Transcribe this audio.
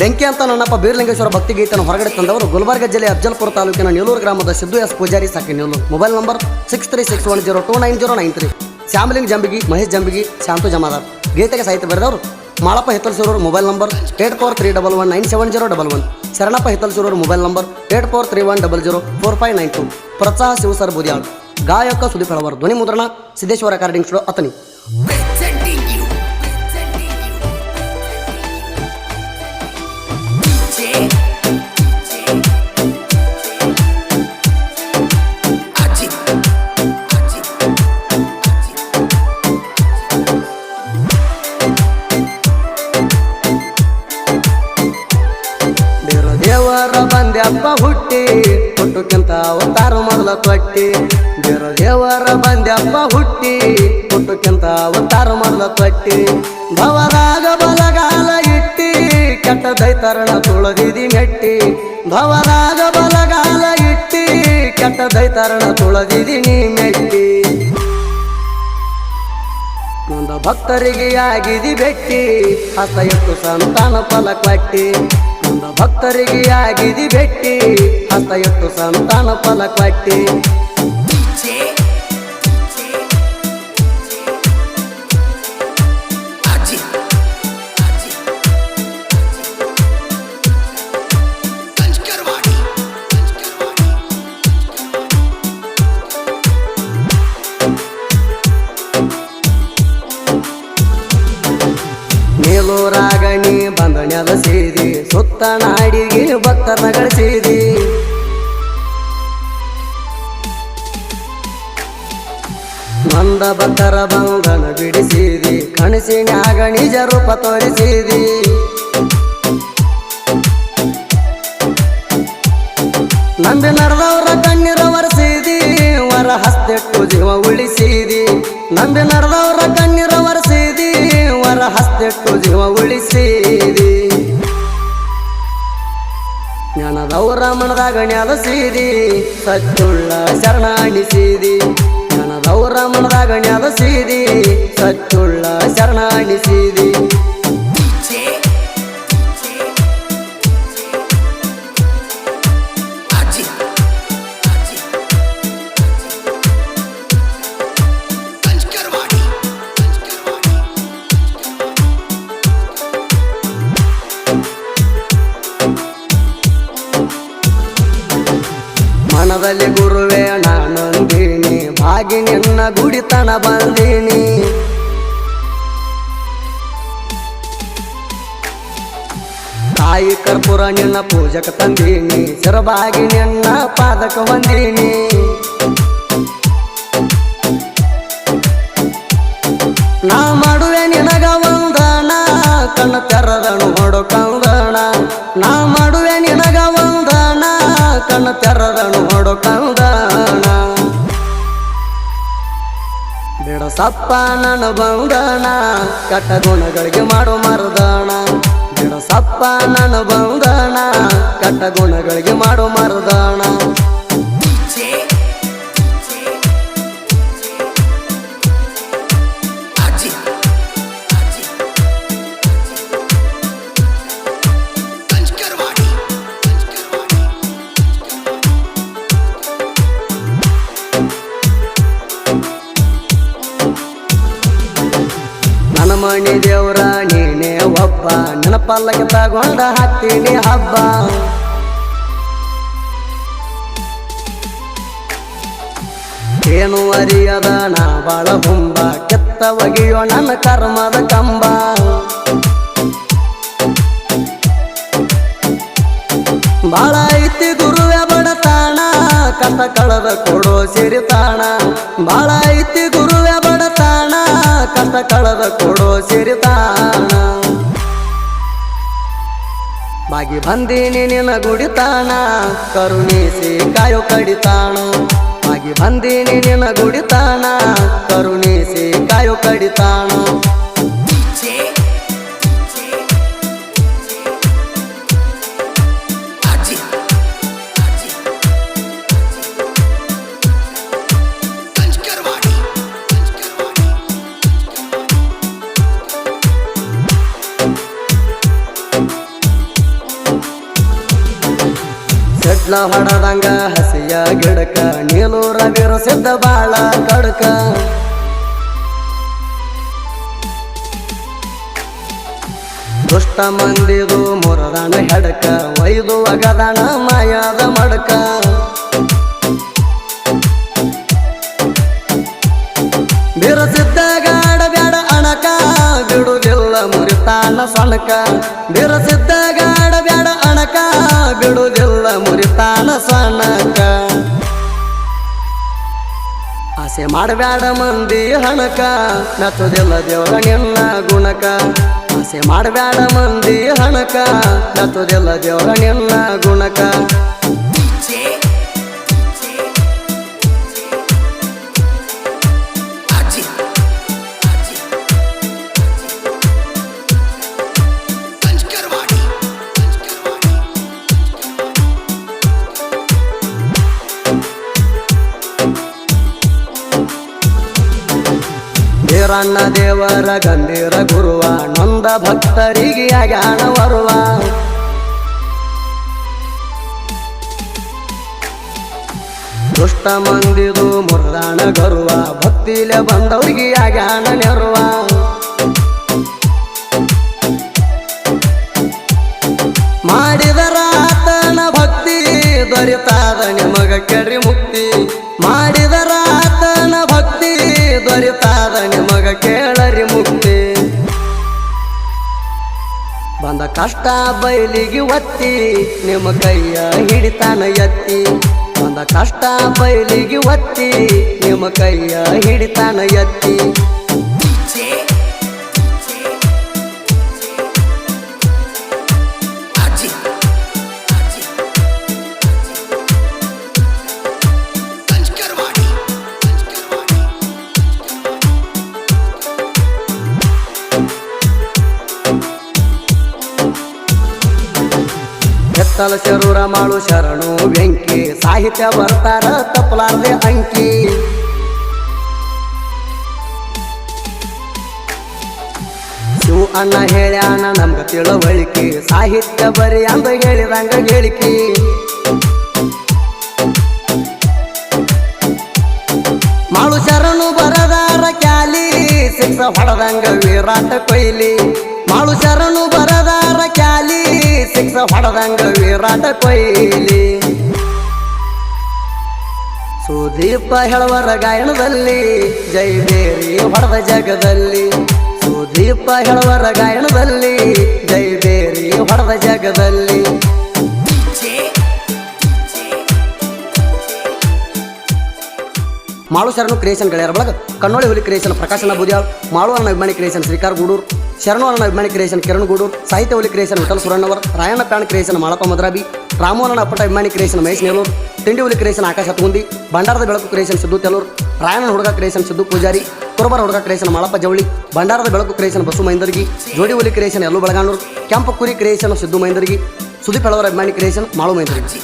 ಬೆಂಕಿ ಅಂತ ನನ್ನಪ್ಪ ಬೀರಲಿಂಗೇಶ್ವರ ಭಕ್ತಿ ಗೀತೆಯನ್ನು ಹೊರಗಡೆ ತಂದವರು ಗುಲ್ಬರ್ಗ ಜಿಲ್ಲೆ ಅಫ್ಜಲ್ಪುರ ತಾಲೂಕಿನ ನೀಲೂರು ಗ್ರಾಮದ ಸಿದ್ದು ಎಸ್ ಪೂಜಾರಿ ಸಾಕಿ Neeluru mobile number six three six one zero two nine zero nine three. Shyamling Jambigi, Mahesh Jambigi, Shantu Jamadar. ಗೀತೆಗೆ ಸಾಹಿತ್ಯ ಬರೆದವರು Malappa ಹಿತ್ತಲ್ಸೂರವರು mobile number eight four three double one nine seven zero double one. Sharanappa ಹಿತ್ತಲ್ಸೂರವರು mobile number eight four three one double zero four five nine two. ಪ್ರೋತ್ಸಾಹ ಶಿವಸರ್ ಬುದಿಯಾಳ್. ಗಾಯಕ ಸುದೀಪ್ ಹಳವರ್ ಧ್ವನಿ ಮುದ್ರಣ Siddeshwara recording studio Athani. ಹುಟ್ಟಕ್ಕಿಂತ ಅವತಾರ ಮೊದಲ ತೊಟ್ಟಿ. ಬೇರ ದೇವರ ಬಂದ್ಯಪ್ಪ ಹುಟ್ಟಿ. ಹುಟ್ಟಕ್ಕಿಂತ ಅವತಾರ ಮೊದಲ ತೊಟ್ಟಿ. ಭವದಾಗ ಬಲಗಾಲ ಇಟ್ಟಿ. ಕೆಟ್ಟ ದೈತರಣ ತುಳದಿದಿ ಮೆಟ್ಟಿ. ಭವದಾಗ ಬಲಗಾಲ ಇಟ್ಟಿ. ಕೆಟ್ಟ ದೈತರಣ ತುಳದಿದಿ ನೀ ಮೆಟ್ಟಿ. ಭಕ್ತರಿಗೆ ಆಗಿದಿ ಬೆಟ್ಟಿ. ಹಸ ಎತ್ತು ಸಂತಾನ ಫಲ ಕೊಟ್ಟಿ. ನೊಂದ ಭಕ್ತರಿಗೆ ಆಗಿದಿ ಬೆಟ್ಟಿ ಹಸ್ತ ಎತ್ತು ಸಂತಾನ ಫಲ ಕೊಟ್ಟಿ. ನೀ ಬಂದ ನೆಲಸಿದಿ ಸುತ್ತ ನಾಡಿಗೆ ಭಕ್ತರನ್ನ ಗಳಿಸಿದಿ ಬಂದ ಭಕ್ತರ ಬಂಧನ ಬಿಡಿಸಿದಿ ಕಣಸಿ ನಿಜ ರೂಪ ತೋರಿಸಿದಿ. ನಂಬಿ ನಡೆದವರ ಕಣ್ಣೀರ ಒರೆಸಿದಿ, ವರ ಹಸ್ತೆಟ್ಟು ಜೀವ ಉಳಿಸಿದಿ. ನಂಬಿ ನಡೆದವರ ಕಣ್ಣೀರ ಹಸ್ತೆಟ್ಟು ಜೀವ ಉಳಿಸಿದಿ. ಜ್ಞಾನದವರ ಮನದಾಗ ನೆಲಸಿದಿ ಸಚ್ಚುಳ್ಳ ಶರಣ ಅಣಿಸಿದಿ. ಜ್ಞಾನದವರ ಮನದಾಗ ನೆಲಸಿದಿ ಸಚ್ಚುಳ್ಳ ಶರಣ ಮನದಲ್ಲಿ ಗುರುವೇ, ನಾನೊಂದೀನಿ. ಬಾಗಿ ನಿನ್ನ ಗುಡಿತನ ಬಂದೀನಿ. ತಾಯಿ ಕರ್ಪೂರ ನಿನ್ನ ಪೂಜಕ ತಂದೀನಿ. ಸರಬಾಗಿ ನಿನ್ನ ಪಾದಕ ಬಂದೀನಿ ನಾ ಮಾಡುವೆ ನಿನಗ ಒಂದಣ ಕಣ್ಣ ತೆರದನು ಕಂದಣ ನಾ ಮಾಡುವೆ ಕಣ್ಣ ತೆರದನು ಹೊಡಕಂದಣ ಬೇಡ ಸಪ್ಪ ನನ್ನ ಬಂದಣ ಕಟ್ಟ ಗುಣಗಳಿಗೆ ಮಾಡೋ ಮರದಣ ಬೇಡ ಸಪ್ಪ ನನ್ನ ಬಂದಣ ಕಟ್ಟ ಗುಣಗಳಿಗೆ ಮಾಡೋ ಮರದಣ ಮಣಿ ದೇವ್ರ, ನೀನೇ ಒಬ್ಬ. ನನ್ನ ಪಲ್ಲಕ್ಕೆ ತಗೊಂಡ ಹತ್ತಿನಿ ಹಬ್ಬ. ಏನು ಅರಿಯದ ನಾ ಬಾಳ ಹುಂಬ. ಕೆತ್ತ ಒಗೆಯೋ ನನ್ನ ಕರ್ಮದ ಕಂಬ. ಬಾಳ ಐತಿ ಗುರುವೆ ಬಡತಾಣ. ಕಷ್ಟ ಕಳದ ಕೊಡೋ ಸಿರಿತಾಣ. ಬಾಳ ಐತಿ ಗುರುವೆ ಬಡತಾಣ. ಕಂತ ಕಳದ ಕೊಡೋ ಸಿರಿತಾಣ. ಬಾಗಿ ಬಂದೀನಿ ನಿನ್ನ ಗುಡಿತಾಣ. ಕರುಣಿಸಿ ಕಾಯೋ ಕಡಿತಾಣ. ಬಾಗಿ ಬಂದೀನಿ ನಿನ್ನ ಗುಡಿತಾಣ. ಕರುಣಿಸಿ ಕಾಯೋ ಕಡಿತಾಣ. ಸಿಡ್ಲ ಹೊಡದಂಗ ಹಸಿಯ ಗಿಡಕ ನೀಲೂರ ವಿರಸಿದ್ದ ಬಾಳ ಕಡಕ. ದುಷ್ಟ ಮಂದಿದು ಮುರದಾಣ ಹೆಡಕ, ಒಯ್ದು ಅಗದಾಣ ಮಾಯಾದ ಮಡಕ. ಬಿರಸಿದ್ದ ಗಾಡ ಬೇಡ ಅಣಕ, ಬಿಡುದಿಲ್ಲ ಮುರಿತಾನ ಸಣಕ. ಗಾಡ ಬ್ಯಾಡ ಅಣಕ, ಬಿಡುದಿಲ್ಲ ಮುರಿತಾನ ಸನಕ. ಆಸೆ ಮಾಡಬೇಡ ಮಂದಿ ಹಣಕ. ನಚ್ಚುದಿಲ್ಲ ದೇವರ ನಿನ್ನ ಗುಣಕ. ಆಸೆ ಮಾಡಬೇಡ ಮಂದಿ ಹಣಕ. ನಚ್ಚುದಿಲ್ಲ ದೇವರ ನಿನ್ನ ಗುಣಕ. ವೀರಣ್ಣ ದೇವರ ಗಂಭೀರ ಗುರುವ, ನೊಂದ ಭಕ್ತರಿಗೆ ಅಗಾಣ ವರುವ ದುಷ್ಟ ಮಂದಿದು ಮುರದಾಣ ಗರುವ, ಭಕ್ತಿಲೆ ಬಂದವರಿಗೆ ಅಗಾಣ ನೆರುವ. ಕಷ್ಟ ಬಯಲಿಗೆ ಒತ್ತಿ, ನಿಮ್ಮ ಕೈಯ ಹಿಡಿತಾನ ಎತ್ತಿ. ಒಂದ ಕಷ್ಟ ಬಯಲಿಗೆ ಒತ್ತಿ, ನಿಮ್ಮ ಕೈಯ ಹಿಡಿತಾನ ಎತ್ತಿ. ಎತ್ತಲ ಶರೂರ ಮಾಡು ಶರಣು ಬೆಂಕಿ. ಸಾಹಿತ್ಯ ಬರ್ತಾರ, ತಪ್ಪಲಾರ್ದೆ ಅಂಕಿ. ಶಿವ ಅಣ್ಣ ಹೇಳ್ಯಾನ, ನಮ್ಗ ತಿಳುವಳಿಕೆ. ಸಾಹಿತ್ಯ ಬರಿ ಅಂದ ಹೇಳಿದಂಗ ಹೇಳಿಕೆ. ಮಾಡು ಶರಣು ಬರದಾರ ಕ್ಯಾಲಿ. ಸಿಕ್ಸ ಹೊಡೆದಂಗ ವಿರಾಟ ಕೊಯ್ಲಿ ಮಾಡು ಶರಣು ಬರದಾರ ಕ್ಯಾಲಿ. ಸಿಕ್ಸ ಹೊಡೆದಂಗ ವಿರಾಟ ಕೊಯ್ಲಿ ಸುದೀಪ ಹೇಳುವರ ಗಾಯನದಲ್ಲಿ, ಜೈ ಬೇರಿ ಹೊಡೆದ ಜಗದಲ್ಲಿ. ಸುದೀಪ ಹೇಳುವರ ಗಾಯನದಲ್ಲಿ, ಜೈ ಬೇರಿ ಹೊಡೆದ ಜಗದಲ್ಲಿ. ಮಾಳು ಶರಣು ಕ್ರಿಯೇಷನ್ ಗೆಳೆಯರ ಬಳಗ ಕನ್ನೋಳಿ ಹುಲಿ ಕ್ರಿಯೇಷನ್ ಪ್ರಕಾಶನ ಬುದಿಯಾಳ್, ಮಾಳು ಅಭಿಮಾನಿ ಕ್ರಿಯೇಷನ್ ಶ್ರೀಕಾರ್ ಗೂಡೂರ್. ಶರಣು ಅನ್ನ ಅಭಿಮಾನಿ ಕ್ರಿಯೇಷನ್ ಕಿರಣ್ ಗೂಡೂರ್ ಸಾಹಿತ್ಯ ಹುಲಿ creation Vithal Surannavar Rayanna fan creation Malappa Madrabi Ramu ಅನ್ನ ಅಪ್ಪಟ ಅಭಿಮಾನಿ ಕ್ರಿಯೇಷನ್ ಮಹೇಶ್ ನೆಲೂರ್ ತಿಂಡಿ ಹುಲಿ ಕ್ರಿಯೇಷನ್ ಆಕಾಶ ಹತ್ಗುಂದಿ ಭಂಡಾರದ ಬೆಳಕು ಕ್ರಿಯೇಷನ್ ಸಿದ್ದು ತೆಲೂರ್ ರಾಯಣ್ಣ ಹುಡುಗ ಕ್ರಿಯೇಷನ್ ಸಿದ್ದು ಪೂಜಾರಿ ಕುರುಬರ ಹುಡುಗ ಕ್ರಿಯೇಷನ್ ಮಾಳಪ್ಪ ಜವಳಿ ಭಂಡಾರದ ಬೆಳಕು ಕ್ರಿಯೇಷನ್ ಬಸು ಮೈಂದರ್ಗಿ ಜೋಡಿ ಹುಲಿ ಕ್ರಿಯೇಷನ್ ಎಲ್ಲೂ ಬೆಳಗಾನೂರ್ ಕೆಂಪು ಕುರಿ ಕ್ರಿಯೇಷನ್ ಸಿದ್ದು ಮೈಂದರ್ಗಿ ಸುದೀಪ್ ಹೆಳವರ ಅಭಿಮಾನಿ ಕ್ರಿಯೇಷನ್ ಮಾಳು ಮೈಂದರ್ಗಿ